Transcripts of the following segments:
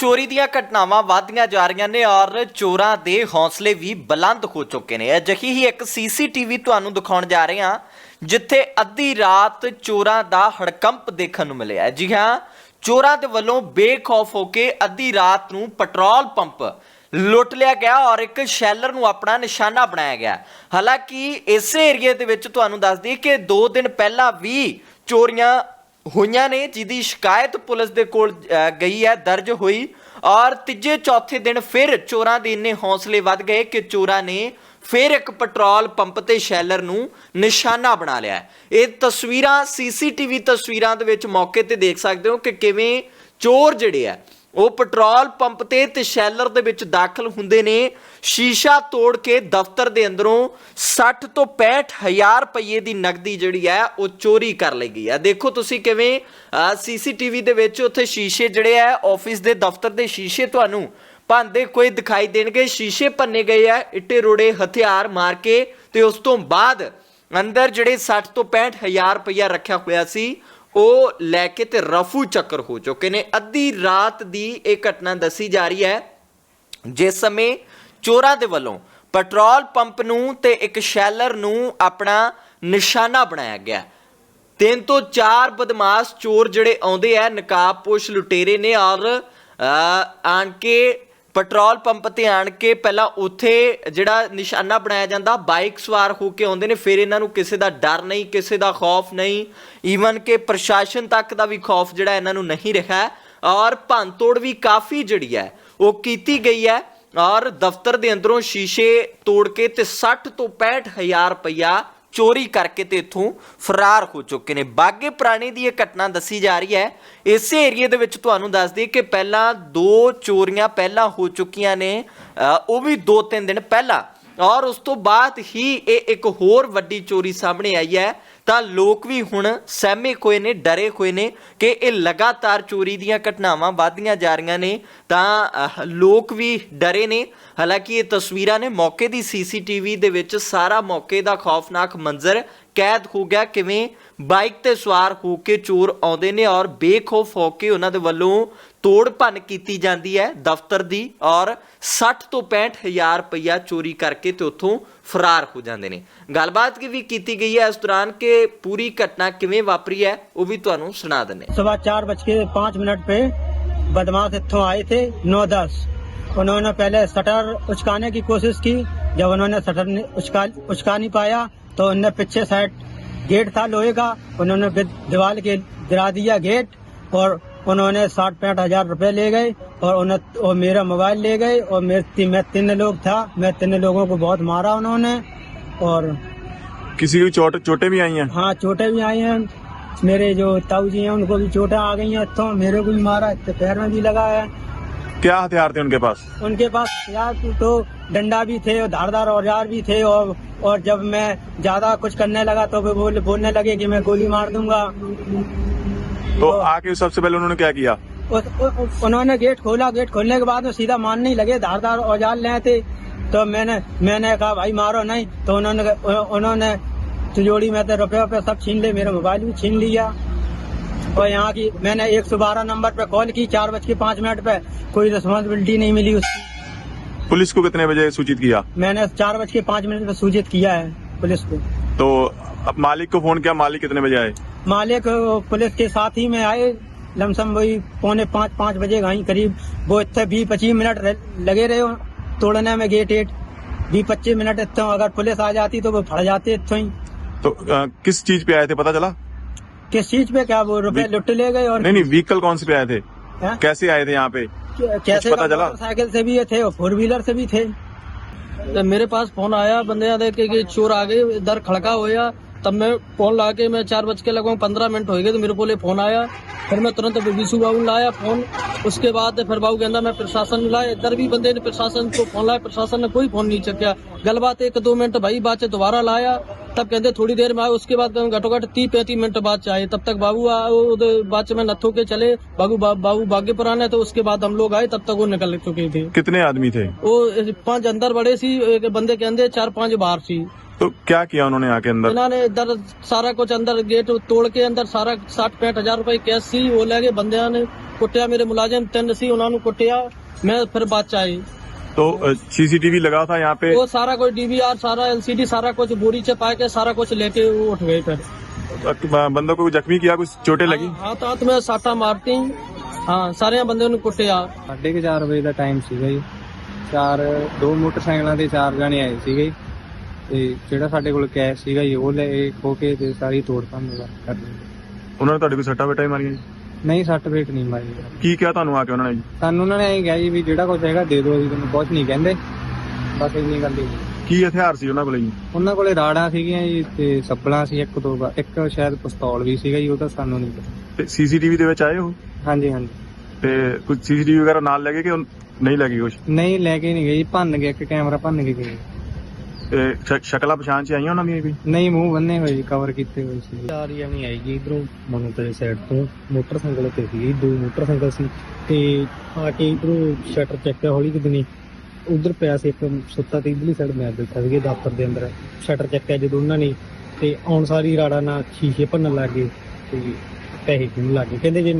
ਚੋਰੀ ਦੀਆਂ ਘਟਨਾਵਾਂ ਵਧਦੀਆਂ ਜਾ ਰਹੀਆਂ ਨੇ ਔਰ ਚੋਰਾਂ ਦੇ ਹੌਸਲੇ ਵੀ ਬੁਲੰਦ ਹੋ ਚੁੱਕੇ ਨੇ ਅਜਿਹੀ ਹੀ ਇੱਕ ਸੀਸੀਟੀਵੀ ਤੁਹਾਨੂੰ ਦਿਖਾਉਣ ਜਾ ਰਹੇ ਹਾਂ, ਜਿੱਥੇ ਅੱਧੀ ਰਾਤ ਚੋਰਾਂ ਦਾ ਹੜਕੰਪ ਦੇਖਣ ਨੂੰ ਮਿਲਿਆ ਹੈ। ਜੀ ਹਾਂ, ਚੋਰਾਂ ਦੇ ਵੱਲੋਂ ਬੇਖੌਫ ਹੋ ਕੇ ਅੱਧੀ ਰਾਤ ਨੂੰ ਪੈਟਰੋਲ ਪੰਪ ਲੁੱਟ ਲਿਆ ਗਿਆ ਔਰ ਇੱਕ ਸ਼ੈਲਰ ਨੂੰ ਆਪਣਾ ਨਿਸ਼ਾਨਾ ਬਣਾਇਆ ਗਿਆ ਹਾਲਾਂਕਿ ਇਸੇ ਏਰੀਏ ਦੇ ਵਿੱਚ ਤੁਹਾਨੂੰ ਦੱਸ ਦਈਏ ਕਿ 2 ਦਿਨ ਪਹਿਲਾਂ ਵੀ ਚੋਰੀਆਂ ਹੋਈਆਂ ਨੇ, ਜਿਹਦੀ ਸ਼ਿਕਾਇਤ ਪੁਲਿਸ ਦੇ ਕੋਲ ਗਈ ਹੈ, ਦਰਜ ਹੋਈ। ਔਰ ਤੀਜੇ ਚੌਥੇ ਦਿਨ ਫਿਰ ਚੋਰਾਂ ਦੇ ਇੰਨੇ ਹੌਸਲੇ ਵੱਧ ਗਏ ਕਿ ਚੋਰਾਂ ਨੇ ਫਿਰ ਇੱਕ ਪੈਟਰੋਲ ਪੰਪ ਤੇ ਸ਼ੈਲਰ ਨੂੰ ਨਿਸ਼ਾਨਾ ਬਣਾ ਲਿਆ ਇਹ ਤਸਵੀਰਾਂ, ਸੀਸੀਟੀਵੀ ਤਸਵੀਰਾਂ ਦੇ ਵਿੱਚ ਮੌਕੇ ਤੇ ਦੇਖ ਸਕਦੇ ਹੋ ਕਿ ਕਿਵੇਂ ਚੋਰ ਜਿਹੜੇ ਆ ਉਹ ਪੈਟਰੋਲ ਪੰਪ ਤੇ ਤੇ ਸ਼ੈਲਰ ਦੇ ਵਿੱਚ ਦਾਖਲ ਹੁੰਦੇ ਨੇ। ਸ਼ੀਸ਼ਾ ਤੋੜ ਕੇ ਦਫ਼ਤਰ ਦੇ ਅੰਦਰੋਂ 60 ਤੋਂ 65 ਹਜ਼ਾਰ ਰੁਪਏ ਦੀ ਨਕਦੀ ਜਿਹੜੀ ਹੈ, ਉਹ ਚੋਰੀ ਕਰ ਲਈ ਗਈ ਹੈ। ਦੇਖੋ ਤੁਸੀਂ ਕਿਵੇਂ ਸੀਸੀਟੀਵੀ ਦੇ ਵਿੱਚ ਉੱਥੇ ਸ਼ੀਸ਼ੇ ਜਿਹੜੇ ਆ ਆਫਿਸ ਦੇ ਦਫ਼ਤਰ ਦੇ ਸ਼ੀਸ਼ੇ ਤੁਹਾਨੂੰ ਭੰਦੇ ਕੋਈ ਦਿਖਾਈ ਦੇਣਗੇ। ਸ਼ੀਸ਼ੇ ਭੰਨੇ ਗਏ ਆ ਇੱਟੇ ਰੋੜੇ ਹਥਿਆਰ ਮਾਰ ਕੇ ਤੇ ਉਸ ਤੋਂ ਬਾਅਦ ਅੰਦਰ ਜਿਹੜੇ 60 ਤੋਂ 65 ਹਜ਼ਾਰ ਰੁਪਇਆ ਰੱਖਿਆ ਹੋਇਆ ਸੀ ਉਹ ਲੈ ਕੇ ਤੇ ਰਫੂ ਚੱਕਰ ਹੋ ਚੁੱਕੇ ਨੇ। ਅੱਧੀ ਰਾਤ ਦੀ ਇਹ ਘਟਨਾ ਦੱਸੀ ਜਾ ਰਹੀ ਹੈ, ਜਿਸ ਸਮੇਂ ਚੋਰਾਂ ਦੇ ਵੱਲੋਂ ਪੈਟਰੋਲ ਪੰਪ ਨੂੰ ਤੇ ਇੱਕ ਸ਼ੈਲਰ ਨੂੰ ਆਪਣਾ ਨਿਸ਼ਾਨਾ ਬਣਾਇਆ ਗਿਆ। ਤਿੰਨ ਤੋਂ ਚਾਰ ਬਦਮਾਸ਼ ਚੋਰ ਜਿਹੜੇ ਆਉਂਦੇ ਆ, ਨਕਾਬਪੋਸ਼ ਲੁਟੇਰੇ ਨੇ ਔਰ ਆਣ ਕੇ ਪੈਟਰੋਲ ਪੰਪ ਤੇ ਆਣ ਕੇ ਪਹਿਲਾਂ ਉੱਥੇ ਜਿਹੜਾ ਨਿਸ਼ਾਨਾ ਬਣਾਇਆ ਜਾਂਦਾ, ਬਾਈਕ ਸਵਾਰ ਹੋ ਕੇ ਆਉਂਦੇ ਨੇ, ਫਿਰ ਇਹਨਾਂ ਨੂੰ ਕਿਸੇ ਦਾ ਡਰ ਨਹੀਂ, ਕਿਸੇ ਦਾ ਖੌਫ ਨਹੀਂ ਈਵਨ ਕਿ ਪ੍ਰਸ਼ਾਸਨ ਤੱਕ ਦਾ ਵੀ ਖੌਫ ਜਿਹੜਾ ਇਹਨਾਂ ਨੂੰ ਨਹੀਂ ਰਿਹਾ ਔਰ ਭੰਨਤੋੜ ਵੀ ਕਾਫੀ ਜਿਹੜੀ ਹੈ, ਉਹ ਕੀਤੀ ਗਈ ਹੈ, ਔਰ ਦਫ਼ਤਰ ਦੇ ਅੰਦਰੋਂ ਸ਼ੀਸ਼ੇ ਤੋੜ ਕੇ ਤੇ 60 ਤੋਂ 65 ਹਜ਼ਾਰ ਰੁਪਇਆ ਚੋਰੀ ਕਰਕੇ ਤੇ ਇੱਥੋਂ ਫਰਾਰ ਹੋ ਚੁੱਕੇ ਨੇ। ਬਾਗੇ ਪੁਰਾਣੇ ਦੀ ਇਹ ਘਟਨਾ ਦੱਸੀ ਜਾ ਰਹੀ ਹੈ। ਇਸੇ ਏਰੀਏ ਦੇ ਵਿੱਚ ਤੁਹਾਨੂੰ ਦੱਸ ਦਈਏ ਕਿ ਪਹਿਲਾਂ ਦੋ ਚੋਰੀਆਂ ਪਹਿਲਾਂ ਹੋ ਚੁੱਕੀਆਂ ਨੇ। ਉਹ ਵੀ 2-3 ਦਿਨ ਪਹਿਲਾਂ। ਔਰ ਉਸ ਤੋਂ ਬਾਅਦ ਹੀ ਇਹ ਇੱਕ ਹੋਰ ਵੱਡੀ ਚੋਰੀ ਸਾਹਮਣੇ ਆਈ ਹੈ। ਤਾਂ ਲੋਕ ਵੀ ਹੁਣ ਸਹਿਮੇ ਹੋਏ ਨੇ, ਡਰੇ ਹੋਏ ਨੇ ਕਿ ਇਹ ਲਗਾਤਾਰ ਚੋਰੀ ਦੀਆਂ ਘਟਨਾਵਾਂ ਵਧਦੀਆਂ ਜਾ ਰਹੀਆਂ ਨੇ। ਤਾਂ ਲੋਕ ਵੀ ਡਰੇ ਨੇ। ਹਾਲਾਂਕਿ ਇਹ ਤਸਵੀਰਾਂ ਨੇ ਮੌਕੇ ਦੀ ਸੀਸੀਟੀਵੀ ਦੇ ਵਿੱਚ ਸਾਰਾ ਮੌਕੇ ਦਾ ਖੌਫਨਾਕ ਮੰਜ਼ਰ ਕੈਦ ਹੋ ਗਿਆ। ਕਿਵੇਂ ਬਾਈਕ ਤੇ ਸਵਾਰ ਹੋ ਕੇ ਚੋਰ ਆਉਂਦੇ ਨੇ ਔਰ ਬੇਖੌਫ ਹੋ ਕੇ ਉਹਨਾਂ ਦੇ ਵੱਲੋਂ ਤੋੜ ਭੰਨ ਕੀਤੀ ਜਾਂਦੀ ਹੈ ਦਫ਼ਤਰ ਦੀ ਔਰ 60 ਤੋਂ 65 ਹਜ਼ਾਰ ਰੁਪਇਆ ਚੋਰੀ ਕਰਕੇ ਤੇ ਉੱਥੋਂ ਫਰਾਰ ਹੋ ਜਾਂਦੇ ਨੇ ਗੱਲਬਾਤ ਕੀ ਵੀ ਕੀਤੀ ਗਈ ਹੈ ਇਸ ਦੌਰਾਨ ਕਿ ਪੂਰੀ ਘਟਨਾ ਕਿਵੇਂ ਵਾਪਰੀ ਹੈ ਉਹ ਵੀ ਤੁਹਾਨੂੰ ਸੁਣਾ ਦਿੰਨੇ सुबह चार बज के पाँच मिनट पे बदमाश इतों आए थे नौ दस उन्होंने पहले शटर उचकाने की कोशिश की जब उन्होंने शटर ने उचका उचका नहीं पाया तो उनने पीछे साइड गेट था लोहे का उन्होंने गिर- दीवार के गिरा दिया गेट और उन्होंने साठ पैंठ हज़ार रुपए ले गए और उन्हें और मेरा मोबाइल ले गए और मेरे ती, मैं तीन लोग था मैं तीन लोगों को बहुत मारा उन्होंने और किसी की चोट चोटें भी आई हैं? हाँ चोटें भी आई हैं। मेरे जो ताऊ जी हैं उनको भी चोटें आ गई हैं तो मेरे को भी मारा तो पैर में भी लगा है। क्या हथियार थे उनके पास? उनके पास हथियार तो डंडा भी थे और धारदार औज़ार भी थे और और जब मैं ज़्यादा कुछ करने लगा तो वो बोल, बोलने लगे कि मैं गोली मार दूँगा। तो आके सबसे पहले उन्होंने क्या किया? उ, उन्होंने गेट खोला गेट खोलने के बाद में सीधा मारने लगे धारदार औज़ार ले थे। तो मैंने मैंने कहा भाई मारो नहीं। तो उन्होंने उन्होंने तिजोरी में तो रुपये रुपये सब छीन ले मेरा मोबाइल भी छीन लिया। और यहाँ की मैंने एक सौ बारह नंबर पे कॉल की चार बज के पाँच मिनट पे। कोई रिस्पॉन्सिबिलिटी नहीं मिली उसकी। पुलिस को कितने बजे सूचित किया? मैंने चार बज के पाँच मिनट पे सूचित किया है पुलिस को। तो अब मालिक को फ़ोन किया मालिक कितने बजे आए? मालिक पुलिस के साथ ही में आए। लमसम वही पौने पाँच पाँच बजे गाई करीब वो इतने बीस पच्चीस मिनट लगे रहे तोड़ने में गेट एट। बीस पच्चीस मिनट इतना अगर पुलिस आ जाती तो वो फड़ जाते इतो ही। तो आ, किस चीज़ पे आए थे पता चला? किस चीज़ पे क्या वो रुपए लुट ले गए और नहीं नहीं व्हीकल कौन से पे आए थे? है? कैसे आए थे यहाँ पे? कैसे पता चला? साइकिल से भी थे फोर व्हीलर से भी थे। मेरे पास फ़ोन आया बंदे के, के चोर आ गए इधर खड़का होया। तब मैं फोन ला के मैं चार बज के लगभग पंद्रह मिनट हो गए तो मेरे को फोन आया फिर मैं तुरंत विशु बाबू ने लाया फोन उसके बाद फिर बाबू कहता मैं प्रशासन में लाया इधर भी बंदे ने प्रशासन को फोन लाया प्रशासन ने कोई फोन नहीं चुकया गलबात एक दो मिनट भाई बाद से दोबारा लाया तब कहते थोड़ी देर में आए उसके बाद घटो घट तीस पैंतीस मिनट बाद से आए तब तक बाबू आ- वो बाद से मैं नथो के चले बाबू बा- बाबू बागे पुराने तो उसके बाद हम लोग आए तब तक वो निकल चुके थे कितने आदमी थे वो पांच अंदर बड़े सी एक बंदे के अंदर चार पांच बाहर सी तो क्या किया उन्होंने आके अंदर इन्होंने इधर सारा कुछ अंदर गेट तोड़ के अंदर सारा साठ पैंठ हजार रुपए कैश सी वो ले गए बंदे ने ਕੁੱਟਿਆ ਮੇਰੇ ਮੁਲਾਜ਼ਮ ਤਿੰਨ ਸੀ ਉਹਨਾਂ ਨੂੰ ਕੁੱਟਿਆ ਮੈਂ ਫਿਰ ਬਾਅਦ ਚ ਆਈ तो सीसीटीवी लगा था यहाँ पे वो सारा कुछ डीवीआर सारा एलसीडी सारा कुछ बोरी से पा के सारा कुछ लेके वो उठ गए फिर अ, बंदों को जख्मी किया कुछ चोटें लगी हाथ हाथ में साटा मारती हाँ सारे बंदे ने कुटिया ਸਾਢੇ ਕੁ ਚਾਰ ਵਜੇ ਦਾ ਟਾਈਮ ਸੀਗਾ ਜੀ ਚਾਰ ਦੋ ਮੋਟਰਸਾਈਕਲਾਂ ਤੇ ਚਾਰ ਜਣੇ ਆਏ ਸੀਗੇ ਜੀ। ਤੇ ਜਿਹੜਾ ਸਾਡੇ ਕੋਲ ਕੈਸ਼ ਸੀਗਾ ਜੀ ਉਹ ਲੈ ਖੋ ਕੇ ਤੇ ਸਾਰੀ ਤੋੜ ਭੰਨ ਕਰ ਲਈ ਉਹਨਾਂ ਨੇ ਤੁਹਾਡੇ ਕੋਈ ਸੱਟਾਂ ਬੇਟਾ ਹੀ ਮਾਰੀਆਂ ਜੀ? ਨਹੀਂ ਸੱਟ ਵੇਟ ਨਹੀਂ ਮਾਰੀ। ਕੀ ਕਿਹਾ ਤੁਹਾਨੂੰ ਆ ਕੇ ਉਹਨਾਂ ਨੇ ਜੀ? ਸਾਨੂੰ ਉਹਨਾਂ ਨੇ ਐਂ ਕਿਹਾ ਜੀ ਵੀ ਜਿਹੜਾ ਕੁਝ ਹੈਗਾ ਦੇ ਦਿਓ ਅਸੀਂ ਤੁਹਾਨੂੰ ਕੁਝ ਨਹੀਂ ਕਹਿੰਦੇ। ਬਸ ਇੰਨੀ ਗੱਲ ਹੀ। ਕੀ ਹਥਿਆਰ ਸੀ ਉਹਨਾਂ ਕੋਲ ਜੀ? ਉਹਨਾਂ ਕੋਲੇ ਰਾੜਾਂ ਸੀਗੀਆਂ ਜੀ ਤੇ ਸੱਬਲਾਂ ਸੀ ਇੱਕ ਦੋ ਇੱਕ ਸ਼ਾਇਦ ਪਿਸਤੌਲ ਵੀ ਸੀਗਾ ਜੀ ਉਹ ਤਾਂ ਸਾਨੂੰ ਨਹੀਂ ਪਤਾ। ਤੇ ਸੀਸੀਟੀਵੀ ਦੇ ਵਿੱਚ ਆਏ ਉਹ? ਹਾਂਜੀ ਹਾਂਜੀ। ਤੇ ਕੁਝ ਸੀਸੀਟੀਵੀ ਵਗੈਰਾ ਨਾਲ ਲੈ ਗਏ ਕਿ ਉਹ ਨਹੀਂ ਲੈ ਗਏ ਕੁਛ? ਨਹੀਂ ਲੈ ਕੇ ਨਹੀਂ ਗਏ ਜੀ ਭੰਨ ਗਏ ਇੱਕ ਕੈਮਰਾ ਭੰਨ ਕੇ ਗਏ। ਸ਼ਕਲਾਂ ਪਛਾਣ ਚ ਆਈਆਂ ਉਹਨਾਂ ਦੀਆਂ ਵੀ? ਨਹੀਂ ਮੂੰਹ ਬੰਨੇ ਹੋਏ ਜੀ ਕਵਰ ਕੀਤੇ ਹੋਏ ਸੀ। ਚਾਰ ਜਣੇ ਆਈ ਜੀ ਇਧਰੋਂ ਮਨੋਤਰੇ ਸਾਈਡ ਤੋਂ। ਮੋਟਰਸਾਈਕਲ ਤੇ ਸੀ ਦੋ ਮੋਟਰਸਾਈਕਲ ਸੀ। ਤੇ ਆ ਕੇ ਇਧਰੋਂ ਸ਼ਟਰ ਚੱਕਿਆ ਹੌਲੀ ਨਹੀਂ ਉਧਰ ਪਿਆ ਸੀ ਇੱਕ ਸੁੱਤਾ ਤੇ ਇਧਰਲੀ ਸਾਈਡ ਮੈਂ ਬੈਠਾ ਸੀਗੇ ਦਫ਼ਤਰ ਦੇ ਅੰਦਰ। ਸ਼ਟਰ ਚੱਕਿਆ ਜਦੋਂ ਉਹਨਾਂ ਨੇ। ਤੇ ਆਉਣ ਸਾਰੀ ਰਾੜਾ ਨਾਲ ਸ਼ੀਸ਼ੇ ਭੰਨਣ ਲੱਗੇ ਤੇ ਪੈਸੇ ਕਿਉਂ ਲੱਗੇ ਕਹਿੰਦੇ ਜੇ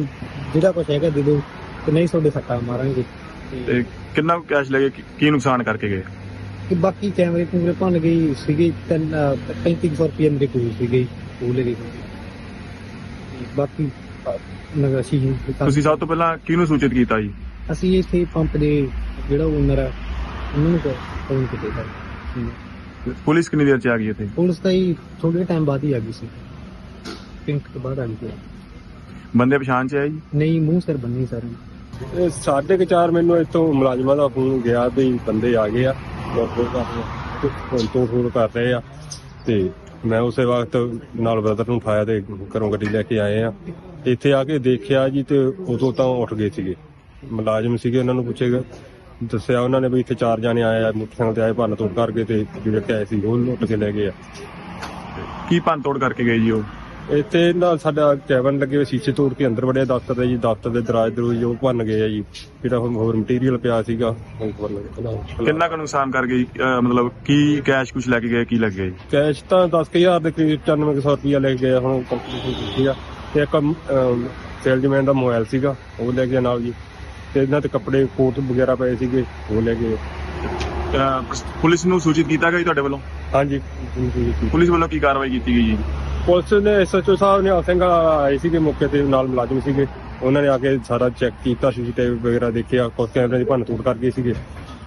ਜਿਹੜਾ ਕੁਛ ਹੈਗਾ ਦੇ ਦਿਓ ਤੇ ਨਹੀਂ ਤੁਹਾਡੇ ਸੱਟਾਂ ਮਾਰਾਂਗੇ। ਤੇ ਕਿੰਨਾ ਕੁ ਕੈਸ਼ ਲੈ ਗਏ ਕੀ- ਕੀ ਨੁਕਸਾਨ ਕਰਕੇ ਗਏ? ਤੇ ਬਾਕੀ ਕੈਮਰੇ ਕੂਮਰੇ ਭੰਨ ਗਈ ਸੀਗੇ ਤਿੰਨ 3500 ਰੁਪਏ ਮੇਰੇ ਕੋਲ ਸੀਗੇ ਉਹ ਲੈ ਗਏ ਤੇ ਬਾਕੀ ਕੰਮ- ਤੁਸੀਂ ਸਭ ਤੋਂ ਪਹਿਲਾਂ ਕਿਹਨੂੰ ਸੂਚਿਤ ਕੀਤਾ ਜੀ? ਅਸੀਂ ਇੱਥੇ ਪੰਪ ਦੇ ਜਿਹੜਾ ਓਨਰ ਆ ਉਹਨਾਂ ਨੂੰ ਫੋਨ ਕੀਤਾ ਸੀ ਪੁਲਿਸ ਕਿੰਨੀ ਦੇਰ ਚ ਆ ਗਈ ਇੱਥੇ? ਪੁਲਿਸ ਤਾਂ ਹੀ ਥੋੜੇ ਟਾਈਮ ਬਾਅਦ ਹੀ ਆ ਗਈ ਸੀ। ਪਿੰਕ ਤੋਂ ਬਾਅਦ ਆ ਗਈ ਸੀ ਬੰਦੇ ਪਛਾਣ ਚ ਆਏ ਜੀ? ਨਹੀਂ ਮੂੰਹ ਸਿਰ ਬੰਨੀ ਸਾਰੇ। ਇਹ ਸਾਢੇ ਕੁ ਚਾਰ ਮੈਨੂੰ ਇੱਥੋਂ ਮੁਲਾਜ਼ਮਾਂ ਦਾ ਫੋਨ ਗਿਆ ਵੀ ਬੰਦੇ ਆ ਗਏ ਆ। ਫੋਨ ਤੋਂ ਫੋਨ ਕਰ ਰਹੇ ਆ ਤੇ ਮੈਂ ਉਸੇ ਵਕਤ ਨਾਲ ਬ੍ਰਦਰ ਨੂੰ ਉਠਾਇਆ ਤੇ ਘਰੋਂ ਗੱਡੀ ਲੈ ਕੇ ਆਏ ਆ। ਇੱਥੇ ਆ ਕੇ ਦੇਖਿਆ ਜੀ ਤੇ ਉਦੋਂ ਤਾਂ ਉੱਠ ਗਏ ਸੀਗੇ। ਮੁਲਾਜ਼ਮ ਸੀਗੇ, ਉਹਨਾਂ ਨੂੰ ਪੁੱਛੇਗਾ ਦੱਸਿਆ ਉਹਨਾਂ ਨੇ ਵੀ ਇੱਥੇ ਚਾਰ ਜਾਣੇ ਆਏ ਆ, ਮੋਟਰਸਾਈਕਲ ਤੇ ਆਏ, ਭੰਨ ਤੋੜ ਕਰਕੇ ਤੇ ਜਿਹੜੇ ਕੈਸ਼ ਸੀ ਉਹ ਲੁੱਟ ਕੇ ਲੈ ਗਏ ਆ। ਕੀ ਭੰਨ ਤੋੜ ਕਰਕੇ ਗਏ ਜੀ ਉਹ? ਇੱਥੇ ਨਾਲ ਸਾਡਾ ਕੈਬਨ ਲੱਗੇ ਹੋਏ ਸ਼ੀਸ਼ੇ ਤੋੜ ਕੇ ਅੰਦਰ ਵੜਿਆ ਦਫ਼ਤਰ ਦੇ ਜੀ ਦਫ਼ਤਰ ਦੇ ਦਰਾਜ ਦਰੂਜ ਉਹ ਭੰਨ ਗਏ ਆ ਜੀ। ਜਿਹੜਾ ਹੋਰ ਮਟੀਰੀਅਲ ਪਿਆ ਸੀਗਾ ਉਹ ਭੰਨ ਗਏ। ਕਿੰਨਾ ਕੁ ਨੁਕਸਾਨ ਕਰ ਗਏ? ਅਹ ਮਤਲਬ ਕੀ ਕੈਸ਼ ਕੁਝ ਲੈ ਕੇ ਗਏ ਕੀ ਜੀ ਕੈਸ਼ ਤਾਂ 10000 ਦੇ ਕਰੀਬ 9400 ਰੁਪਇਆ ਲੈ ਕੇ ਗਏ ਹੁਣ ਕੰਪਲੀਟ ਕੀਤੀ ਆ ਤੇ ਇੱਕ ਸੇਲਜ਼ਮੈਨ ਦਾ ਮੋਬਾਈਲ ਸੀਗਾ ਉਹ ਲੈ ਗਿਆ ਨਾਲ ਜੀ। ਤੇ ਇਹਨਾਂ ਤੇ ਕੱਪੜੇ ਕੋਟ ਵਗੈਰਾ ਪਏ ਸੀਗੇ ਉਹ ਲੈ ਗਏ। ਅਹ ਪੁਲਿਸ ਨੂੰ ਸੂਚਿਤ ਕੀਤਾ ਗਿਆ ਜੀ ਤੁਹਾਡੇ ਵੱਲੋਂ? ਹਾਂਜੀ। ਪੁਲਿਸ ਵੱਲੋਂ ਕੀ ਕਾਰਵਾਈ ਕੀਤੀ ਗਈ ਜੀ? ਪੁਲਿਸ ਨੇ ਐਸਐਚਓ ਸਾਹਿਬ ਨੇ ਸਿੰਘ ਆਏ ਸੀਗੇ ਮੌਕੇ ਤੇ ਨਾਲ ਮੁਲਾਜ਼ਮ ਸੀਗੇ। ਉਹਨਾਂ ਨੇ ਆ ਕੇ ਸਾਰਾ ਚੈੱਕ ਕੀਤਾ ਸੀਸੀਟੀਵੀ ਵਗੈਰਾ ਦੇਖਿਆ ਕੁਝ ਕੈਮਰੇ ਦੀ ਭੰਨ ਤੋੜ ਕਰ ਗਏ ਸੀਗੇ।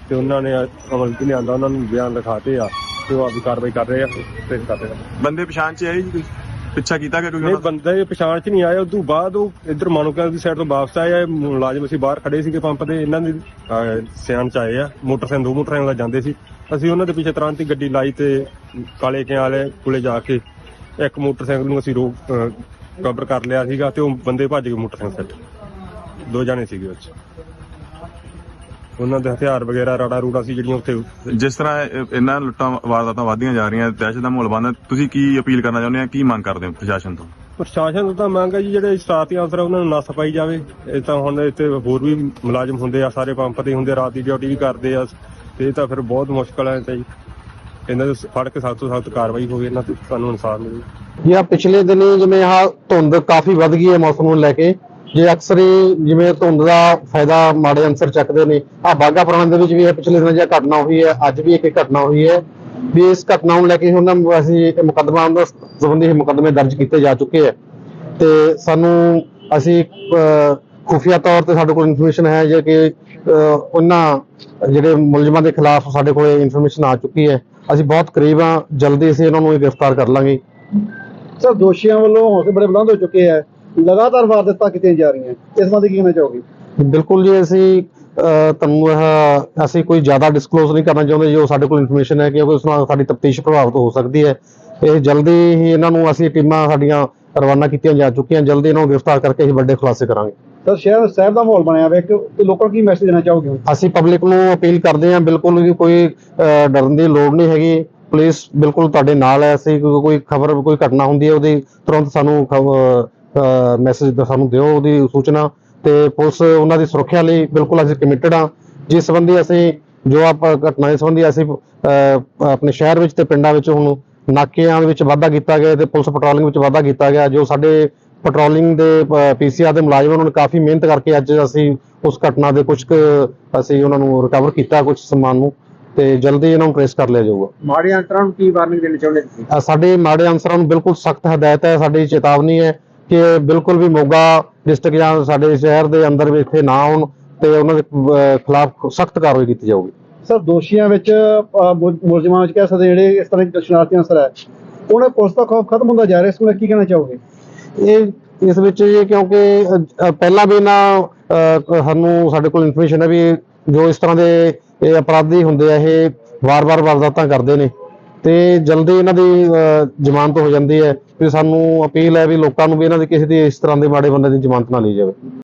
ਤੇ ਉਹਨਾਂ ਨੇ ਅਮਲ ਚ ਲਿਆਂਦਾ ਉਹਨਾਂ ਨੂੰ ਬਿਆਨ ਲਿਖਾਤੇ ਆ ਤੇ ਉਹ ਆਪਦੀ ਕਾਰਵਾਈ ਕਰ ਰਹੇ ਆ ਤੇ ਕਰ ਰਹੇ ਆ। ਬੰਦੇ ਪਛਾਣ ਚ ਆਏ ਜੀ ਕੋਈ ਪਿੱਛਾ ਕੀਤਾ ਗਿਆ ਕੋਈ ਨਹੀਂ ਦਾ? ਬੰਦੇ ਦੀ ਪਛਾਣ ਚ ਨਹੀਂ ਆਏ ਉਦੋਂ ਬਾਅਦ ਉਹ ਇੱਧਰ ਮਾਨੂਕਾ ਦੀ ਸਾਈਡ ਤੋਂ ਵਾਪਸ ਆਏ ਆ ਮੁਲਾਜ਼ਮ ਅਸੀਂ ਬਾਹਰ ਖੜੇ ਸੀਗੇ ਪੰਪ ਤੇ ਇਹਨਾਂ ਦੀ ਸਿਆਣ ਚ ਆਏ ਆ। ਮੋਟਰਸਾਈਕਲ ਦੋ ਮੋਟਰਸਾਈਕਲ ਨਾਲ ਜਾਂਦੇ ਸੀ। ਅਸੀਂ ਉਹਨਾਂ ਦੇ ਪਿੱਛੇ ਤੁਰੰਤ ਹੀ ਗੱਡੀ ਲਾਈ ਤੇ ਕਾਲੇ ਕਿਆਂ ਵਾਲੇ ਕੋਲੇ ਜਾ ਕੇ ਇੱਕ ਮੋਟਰਸਾਈਕਲ ਨੂੰ ਅਸੀਂ ਰੋਕ ਕਵਰ ਕਰ ਲਿਆ ਸੀਗਾ ਤੇ ਉਹ ਬੰਦੇ ਭੱਜ ਗਏ ਮੋਟਰਸਾਈਕਲ ਸੈੱਟ। ਦੋ ਜਾਣੇ ਸੀਗੇ ਵਿੱਚ ਉਹਨਾਂ ਦੇ ਹਥਿਆਰ ਵਗੈਰਾ ਰਾੜਾ ਰੂੜਾ ਸੀ ਜਿਹੜੀਆਂ ਉੱਥੇ ਜਿਸ ਤਰ੍ਹਾਂ ਇਹ- ਇਹਨਾਂ ਲੁੱਟਾਂ ਵਾਰਦਾਤਾਂ ਵਧਦੀਆਂ ਜਾ ਰਹੀਆਂ ਦਹਿਸ਼ਤ ਦਾ ਮਾਹੌਲ ਬਣਦਾ ਤੁਸੀਂ ਕੀ ਅਪੀਲ ਕਰਨਾ ਚਾਹੁੰਦੇ ਆ ਕੀ ਮੰਗ ਕਰਦੇ ਹੋ ਪ੍ਰਸ਼ਾਸਨ ਤੋਂ? ਪ੍ਰਸ਼ਾਸਨ ਤੋਂ ਤਾਂ ਮੰਗ ਹੈ ਜੀ ਜਿਹੜੇ ਸ਼ਰਾਰਤੀ ਅਫਸਰ ਉਹਨਾਂ ਨੂੰ ਨੱਸ ਪਾਈ ਜਾਵੇ। ਇਹ ਤਾਂ ਹੁਣ ਇੱਥੇ ਹੋਰ ਵੀ ਮੁਲਾਜ਼ਮ ਹੁੰਦੇ ਆ ਸਾਰੇ ਪੰਪ ਤੇ ਹੁੰਦੇ ਰਾਤ ਦੀ ਡਿਊਟੀ ਵੀ ਕਰਦੇ ਆ। ਤੇ ਇਹ ਤਾਂ ਫਿਰ ਬਹੁਤ ਮੁਸ਼ਕਲ ਹੈ ਤਾਂ ਜੀ ਇਹਨਾਂ ਦੇ ਫੜ ਕੇ ਸਖਤ ਤੋਂ ਸਖਤ ਕਾਰਵਾਈ ਹੋਵੇ ਇਹਨਾਂ ਤੇ ਸਾਨੂੰ ਇਨਸਾਫ ਮਿਲੇ। ਜਾਂ ਪਿਛਲੇ ਦਿਨੀ ਜਿਵੇਂ ਆਹ ਧੁੰਦ ਕਾਫੀ ਵੱਧ ਗਈ ਹੈ ਮੌਸਮ ਨੂੰ ਲੈ ਕੇ ਜੇ ਅਕਸਰ ਹੀ ਜਿਵੇਂ ਧੁੰਦ ਦਾ ਫਾਇਦਾ ਮਾੜੇ ਅੰਸਰ ਚੱਕਦੇ ਨੇ ਆ ਬਾਗਾ ਪੁਰਾਣੇ ਦੇ ਵਿੱਚ ਵੀ ਇਹ ਪਿਛਲੇ ਦਿਨ ਜਿਹਾ ਘਟਨਾ ਹੋਈ ਹੈ ਅੱਜ ਵੀ ਇੱਕ ਘਟਨਾ ਹੋਈ ਹੈ। ਵੀ ਇਸ ਘਟਨਾ ਨੂੰ ਲੈ ਕੇ ਹੁਣ ਅਸੀਂ ਇਹ ਮੁਕੱਦਮਾ ਦਾ ਸੰਬੰਧੀ ਮੁਕੱਦਮੇ ਦਰਜ ਕੀਤੇ ਜਾ ਚੁੱਕੇ ਹੈ। ਤੇ ਸਾਨੂੰ ਅਸੀਂ ਅਹ, ਖੁਫੀਆ ਤੌਰ ਤੇ ਸਾਡੇ ਕੋਲ ਇਨਫੋਰਮੇਸ਼ਨ ਹੈ ਜੇ ਕਿ ਉਹਨਾਂ ਜਿਹੜੇ ਮੁਲਜ਼ਮਾਂ ਦੇ ਖਿਲਾਫ ਸਾਡੇ ਕੋਲ ਇਨਫੋਰਮੇਸ਼ਨ ਆ ਚੁੱਕੀ ਹੈ। ਅਸੀਂ ਬਹੁਤ ਕਰੀਬ ਹਾਂ ਜਲਦੀ ਅਸੀਂ ਇਹਨਾਂ ਨੂੰ ਗ੍ਰਿਫਤਾਰ ਕਰ ਲਾਂਗੇ। ਸਰ ਦੋਸ਼ੀਆਂ ਵੱਲੋਂ ਹੌਸਲੇ ਬੜੇ ਬੁਲੰਦ ਹੋ ਚੁੱਕੇ ਹੈ ਲਗਾਤਾਰ ਵਾਰਦਾਤਾਂ ਕੀਤੀਆਂ ਜਾ ਰਹੀਆਂ। ਇਸ ਸੰਬੰਧੀ ਕੀ ਕਹਿਣਾ ਚਾਹੋਗੇ? ਬਿਲਕੁਲ ਜੀ ਅਸੀਂ ਤੁਹਾਨੂੰ ਇਹ ਅਸੀਂ ਕੋਈ ਜ਼ਿਆਦਾ ਡਿਸਕਲੋਜ਼ ਨਹੀਂ ਕਰਨਾ ਚਾਹੁੰਦੇ ਜੋ ਸਾਡੇ ਕੋਲ ਇਨਫੋਰਮੇਸ਼ਨ ਹੈ ਕਿਉਂਕਿ ਉਸ ਨਾਲ ਸਾਡੀ ਤਫਤੀਸ਼ ਪ੍ਰਭਾਵਿਤ ਹੋ ਸਕਦੀ ਹੈ। ਇਹ ਜਲਦੀ ਹੀ ਇਹਨਾਂ ਨੂੰ ਅਸੀਂ ਟੀਮਾਂ ਸਾਡੀਆਂ ਰਵਾਨਾ ਕੀਤੀਆਂ ਜਾ ਚੁੱਕੀਆਂ ਜਲਦੀ ਇਹਨਾਂ ਨੂੰ ਗ੍ਰਿਫਤਾਰ ਕਰਕੇ ਅਸੀਂ ਵੱਡੇ ਖੁਲਾਸੇ ਕਰਾਂਗੇ। ਸਰ ਸ਼ਹਿਰ ਸ਼ਹਿਰ ਦਾ ਮਾਹੌਲ ਬਣਿਆ ਹੋਇਆ ਕਿ ਤੇ ਲੋਕਾਂ ਨੂੰ ਕੀ ਮੈਸੇਜ ਦੇਣਾ ਚਾਹੋਗੇ? ਅਸੀਂ ਪਬਲਿਕ ਨੂੰ ਅਪੀਲ ਕਰਦੇ ਹਾਂ ਬਿਲਕੁਲ ਵੀ ਕੋਈ ਅਹ, ਡਰਨ ਦੀ ਲੋੜ ਨਹੀਂ ਹੈਗੀ। ਪੁਲਿਸ ਬਿਲਕੁਲ ਤੁਹਾਡੇ ਨਾਲ ਹੈ ਅਸੀਂ ਕੋਈ- ਕੋਈ ਖਬਰ ਕੋਈ ਘਟਨਾ ਹੁੰਦੀ ਹੈ ਉਹਦੀ ਤੁਰੰਤ ਸਾਨੂੰ ਮੈਸੇਜ ਸਾਨੂੰ ਦਿਓ ਉਹਦੀ ਸੂਚਨਾ। ਤੇ ਪੁਲਿਸ ਉਹਨਾਂ ਦੀ ਸੁਰੱਖਿਆ ਲਈ ਬਿਲਕੁਲ ਅਸੀਂ ਕਮਿਟਡ ਹਾਂ। ਜਿਸ ਸੰਬੰਧੀ ਅਸੀਂ ਜੋ ਆਪਾਂ ਘਟਨਾ ਦੇ ਸੰਬੰਧੀ ਅਸੀਂ ਅਹ, ਆਪਣੇ ਸ਼ਹਿਰ ਵਿੱਚ ਤੇ ਪਿੰਡਾਂ ਵਿੱਚ ਹੁਣ ਨਾਕਿਆਂ ਵਿੱਚ ਵਾਧਾ ਕੀਤਾ ਗਿਆ ਤੇ ਪੁਲਿਸ ਪੈਟਰੋਲਿੰਗ ਵਿੱਚ ਵਾਧਾ ਕੀਤਾ ਗਿਆ ਜੋ ਸਾਡੇ ਪੈਟਰੋਲਿੰਗ ਦੇ ਪੀਸੀਆਰ ਦੇ ਮੁਲਾਜ਼ਮ ਉਹਨਾਂ ਨੇ ਕਾਫੀ ਮਿਹਨਤ ਕਰਕੇ ਅੱਜ ਅਸੀਂ ਉਸ ਘਟਨਾ ਦੇ ਕੁਝ ਕੁ ਅਸੀਂ ਉਹਨਾਂ ਨੂੰ ਰਿਕਵਰ ਕੀਤਾ ਕੁਝ ਸਮਾਨ ਨੂੰ ਤੇ ਜਲਦੀ ਇਹਨਾਂ ਨੂੰ ਟ੍ਰੇਸ ਕਰ ਲਿਆ ਜਾਊਗਾ। ਮਾੜੇ ਅੰਤਰਾਂ ਨੂੰ ਕੀ ਵਾਰਨਿੰਗ ਦੇਣੀ ਚਾਹੁੰਦੇ ਤੁਸੀਂ? ਸਾਡੇ ਮਾੜੇ ਅਨਸਰਾਂ ਨੂੰ ਬਿਲਕੁਲ ਸਖਤ ਹਦਾਇਤ ਹੈ ਸਾਡੀ ਚੇਤਾਵਨੀ ਹੈ ਕਿ ਬਿਲਕੁਲ ਵੀ ਮੋਗਾ ਡਿਸਟ੍ਰਿਕਟ ਜਾਂ ਸਾਡੇ ਸ਼ਹਿਰ ਦੇ ਅੰਦਰ ਵੀ ਇੱਥੇ ਨਾ ਆਉਣ ਤੇ ਉਹਨਾਂ ਦੇ ਖਿਲਾਫ ਸਖਤ ਕਾਰਵਾਈ ਕੀਤੀ ਜਾਊਗੀ। ਸਰ ਦੋਸ਼ੀਆਂ ਵਿੱਚ ਮੁਲਜ਼ਮਾਂ ਵਿੱਚ ਕਹਿ ਸਕਦੇ ਜਿਹੜੇ ਇਸ ਤਰ੍ਹਾਂ ਦੇ ਸ਼ਰਾਰਤੀ ਅਨਸਰ ਹੈ ਉਹਨਾਂ ਪੁਲਿਸ ਦਾ ਖੌਫ ਖਤਮ ਹੁੰਦਾ ਜਾ ਰਿਹਾ ਇਸ ਨੂੰ ਕੀ ਕਹਿਣਾ ਚਾਹੋਗੇ? ਇਹ ਇਸ ਵਿੱਚ ਇਹ ਕਿਉਂਕਿ ਅ, ਪਹਿਲਾਂ ਵੀ ਇਹਨਾਂ ਅ, ਸਾਨੂੰ ਸਾਡੇ ਕੋਲ ਇਨਫੋਰਮੇਸ਼ਨ ਹੈ ਵੀ ਜੋ ਇਸ ਤਰ੍ਹਾਂ ਦੇ ਇਹ ਅਪਰਾਧੀ ਹੁੰਦੇ ਆ ਇਹ ਵਾਰ-ਵਾਰ ਵਾਰਦਾਤਾਂ ਕਰਦੇ ਨੇ। ਤੇ ਜਲਦੀ ਇਹਨਾਂ ਦੀ ਅ, ਜ਼ਮਾਨਤ ਹੋ ਜਾਂਦੀ ਹੈ। ਤੇ ਸਾਨੂੰ ਅਪੀਲ ਹੈ ਵੀ ਲੋਕਾਂ ਨੂੰ ਵੀ ਇਹਨਾਂ ਦੀ ਕਿਸੇ ਦੀ ਇਸ ਤਰ੍ਹਾਂ ਦੇ ਮਾੜੇ ਬੰਦੇ ਦੀ ਜ਼ਮਾਨਤ ਨਾ ਲਈ ਜਾਵੇ।